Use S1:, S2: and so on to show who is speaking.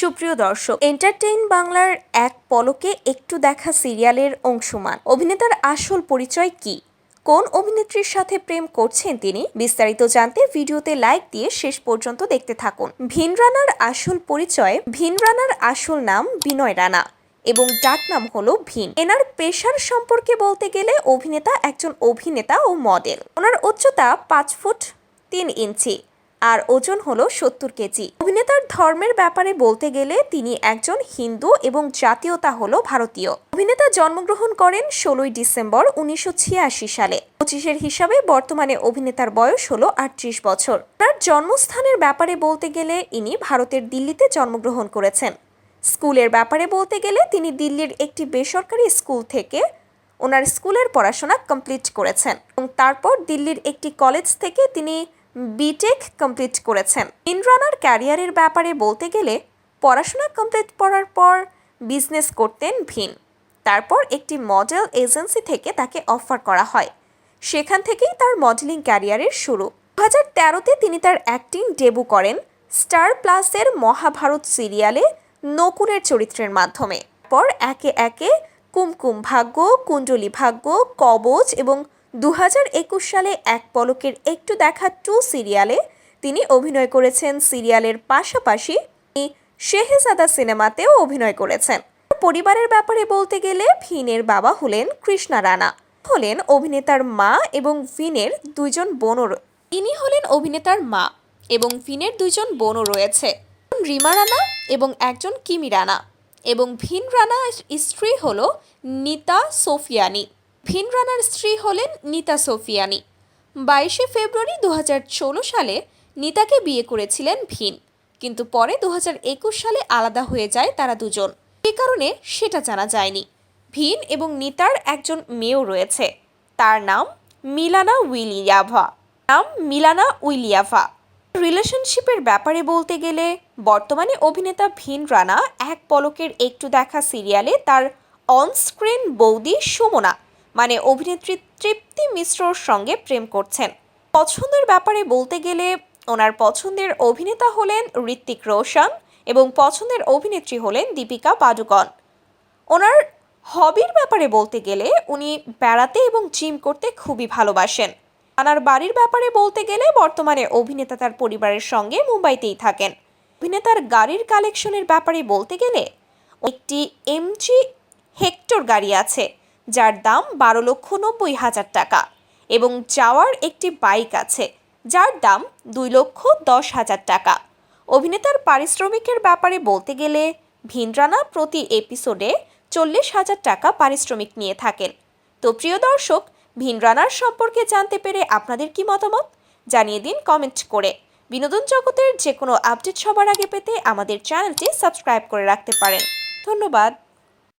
S1: সুপ্রিয় দর্শক এন্টারটেইন বাংলার এক পলকে একটু দেখা সিরিয়ালের অংশমান। অভিনেতার আসল পরিচয় কি? কোন অভিনেত্রীর সাথে প্রেম করছেন তিনি? বিস্তারিত জানতে ভিডিওতে লাইক দিয়ে শেষ পর্যন্ত দেখতে থাকুন। ভিন রানার আসল পরিচয়, ভিন রানার আসল নাম বিনয় রানা এবং ডাক নাম হলো ভিন। এনার পেশার সম্পর্কে বলতে গেলে অভিনেতা একজন অভিনেতা ও মডেল। ওনার উচ্চতা পাঁচ ফুট তিন ইঞ্চি। আর ওজন হলো সত্তর কেজি। অভিনেতার ধর্মের ব্যাপারে বলতে গেলে তিনি একজন হিন্দু এবং জাতীয়তা হলো ভারতীয়। অভিনেতা জন্মগ্রহণ করেন ষোলোই ডিসেম্বর উনিশশো ছিয়াশি সালে। পঁচিশের হিসাবে বর্তমানে অভিনেতার বয়স হলো আটত্রিশ বছর। তার জন্মস্থানের ব্যাপারে বলতে গেলে ইনি ভারতের দিল্লিতে জন্মগ্রহণ করেছেন। স্কুলের ব্যাপারে বলতে গেলে তিনি দিল্লির একটি বেসরকারি স্কুল থেকে ওনার স্কুলের পড়াশোনা কমপ্লিট করেছেন এবং তারপর দিল্লির একটি কলেজ থেকে তিনি বিটেক কমপ্লিট করেছেন। ইন্দ্রানার ক্যারিয়ারের ব্যাপারে বলতে গেলে, পড়াশোনা কমপ্লিট করার পর বিজনেস করতেন ভিন তারপর একটি মডেল এজেন্সি থেকে তাকে অফার করা হয়। সেখান থেকেই তার মডেলিং ক্যারিয়ারের শুরু। দু হাজার তেরোতে তিনি তার অ্যাক্টিং ডেবু করেন স্টার প্লাসের মহাভারত সিরিয়ালে নকুরের চরিত্রের মাধ্যমে। পর একে একে কুমকুম ভাগ্য, কুণ্ডলী ভাগ্য, কবচ এবং দু হাজার একুশ সালে এক পলকের একটু দেখা টু সিরিয়ালে তিনি অভিনয় করেছেন। সিরিয়ালের পাশাপাশি তিনি শেহেজাদা সিনেমাতেও অভিনয় করেছেন। পরিবারের ব্যাপারে বলতে গেলে ভিনের বাবা হলেন কৃষ্ণা রানা। হলেন অভিনেতার মা এবং ভিনের দুইজন বোনও ইনি হলেন অভিনেতার মা এবং ভিনের দুইজন বোনও রয়েছে। রিমা রানা এবং একজন কিমি রানা এবং ভিন রানা স্ত্রী হল নিতা সোফিয়ানি। ভিন রানার স্ত্রী হলেন নিতা সোফিয়ানি। বাইশে ফেব্রুয়ারি দু হাজার ষোলো সালে নিতাকে বিয়ে করেছিলেন ভিন কিন্তু পরে দু হাজার একুশ সালে আলাদা হয়ে যায় তারা দুজন। এ কারণে সেটা জানা যায়নি। ভিন এবং নিতার একজন মেয়েও রয়েছে। তার নাম মিলানা উইলিয়াভা। নাম মিলানা উইলিয়াভা। রিলেশনশিপের ব্যাপারে বলতে গেলে বর্তমানে অভিনেতা ভিন রানা এক পলকের একটু দেখা সিরিয়ালে তার অনস্ক্রিন বৌদি সুমনা মানে অভিনেত্রী তৃপ্তি মিশ্রর সঙ্গে প্রেম করছেন। পছন্দের ব্যাপারে বলতে গেলে ওনার পছন্দের অভিনেতা হলেন ঋত্বিক রোশন এবং পছন্দের অভিনেত্রী হলেন দীপিকা পাডুকন। ওনার হবির ব্যাপারে বলতে গেলে উনি বেড়াতে এবং জিম করতে খুবই ভালোবাসেন। আনার বাড়ির ব্যাপারে বলতে গেলে বর্তমানে অভিনেতা তার পরিবারের সঙ্গে মুম্বাইতেই থাকেন। অভিনেতার গাড়ির কালেকশনের ব্যাপারে বলতে গেলে একটি এমজি হেক্টর গাড়ি আছে। যার দাম বারো লক্ষ নব্বই হাজার টাকা এবং যাওয়ার একটি বাইক আছে, যার দাম দুই লক্ষ দশ হাজার টাকা। অভিনেতার পারিশ্রমিকের ব্যাপারে বলতে গেলে, ভিনরানা প্রতি এপিসোডে চল্লিশ হাজার টাকা পারিশ্রমিক নিয়ে থাকেন। তো প্রিয় দর্শক, ভিনরানার সম্পর্কে জানতে পেরে আপনাদের কি মতামত? জানিয়ে দিন কমেন্ট করে। বিনোদন জগতের যে কোনো আপডেট সবার আগে পেতে আমাদের চ্যানেলটি সাবস্ক্রাইব করে রাখতে পারেন। ধন্যবাদ।